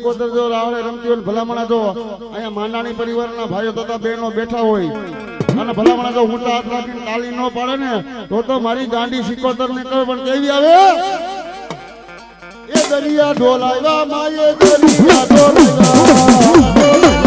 સિકોતર જો રાવળે રમતી હોય ભલામણા જો, અહીંયા માંડાણી પરિવારના ભાઈઓ તથા બહેનો બેઠા હોય. અને ભલામણા જો ઊંચા હાથ રાખીને તાલી ન પાડે ને, તો તો મારી ગાંડી સિકોતર ને કહે પણ કેવી આવે? એ દરિયા ઢોલાવ્યા માયે દરિયા ઢોલાવ્યા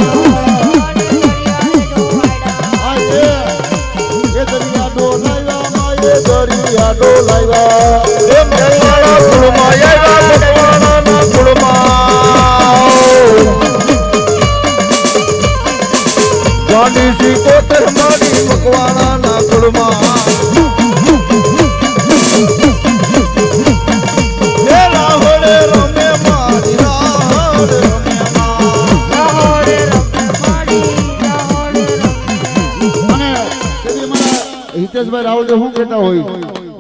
હોય.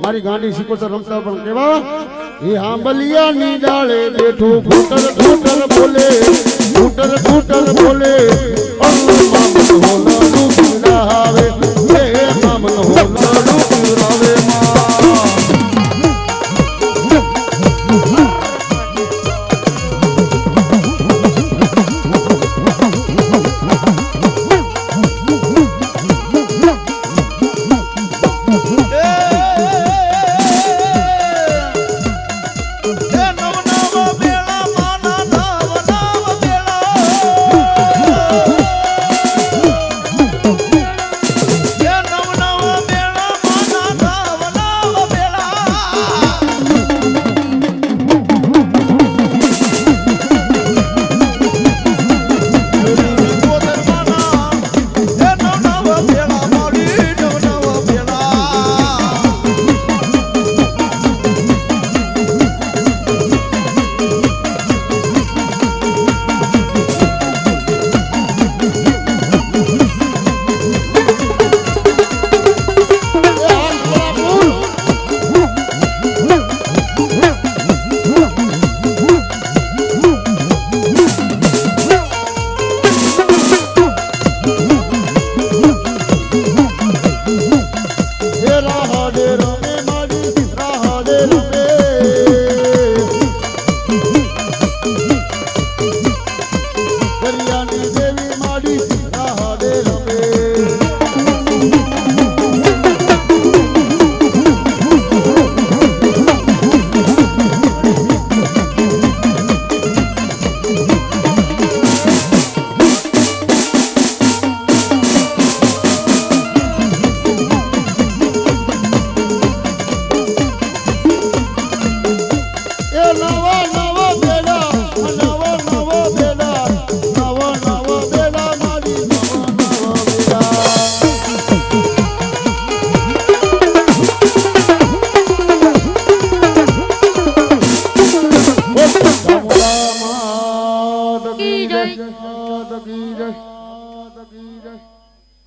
મારી ગાંડી સિકોતર રમતા પણ કેવા? એ આંબલિયાની ડાળે બેઠું ફૂટર ફૂટર બોલે ફૂટર ફૂટર બોલે. અલ્લું મામન હોલાનું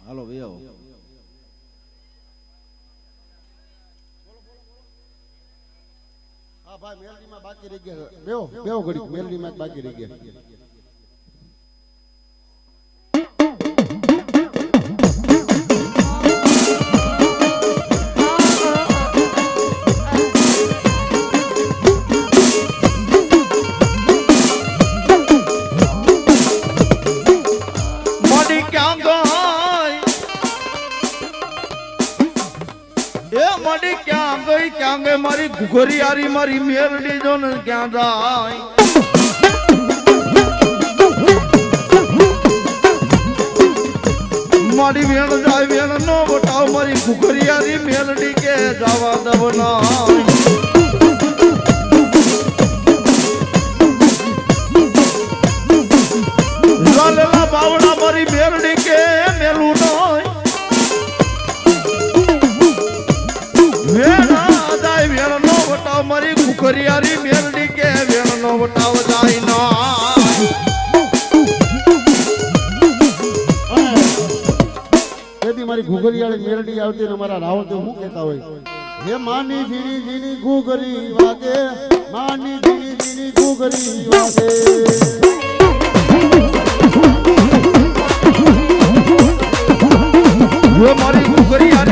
હાલો ભાઈ આવો હા, ભાઈ, મેલડીમાં બાકી રહી ગયા બેહો બેહો ઘડી મેલડીમાં બાકી રહી ગયા એ મારી ક્યાં ગઈ ક્યાં ગઈ? મારી ઘુઘરી હારી મારી મેરડી જો ને ક્યાં જાય? મારી વેણ જાય, વેણ નો બટાવ મારી ઘુઘરી હારી કે જવા દવ ના બાવડા મારી મેરડી કુકરિયારી મેલડી કે વેણનો વટાવ જાય ના. તેથી મારી ઘુઘરીયાળી મેલડી આવતી ને મારા રાવણ તો શું કહેતા હોય? હે માની જીની જીની ઘુઘરી વાગે માની જીની જીની ઘુઘરી વાગે. મારી કુકરિયારી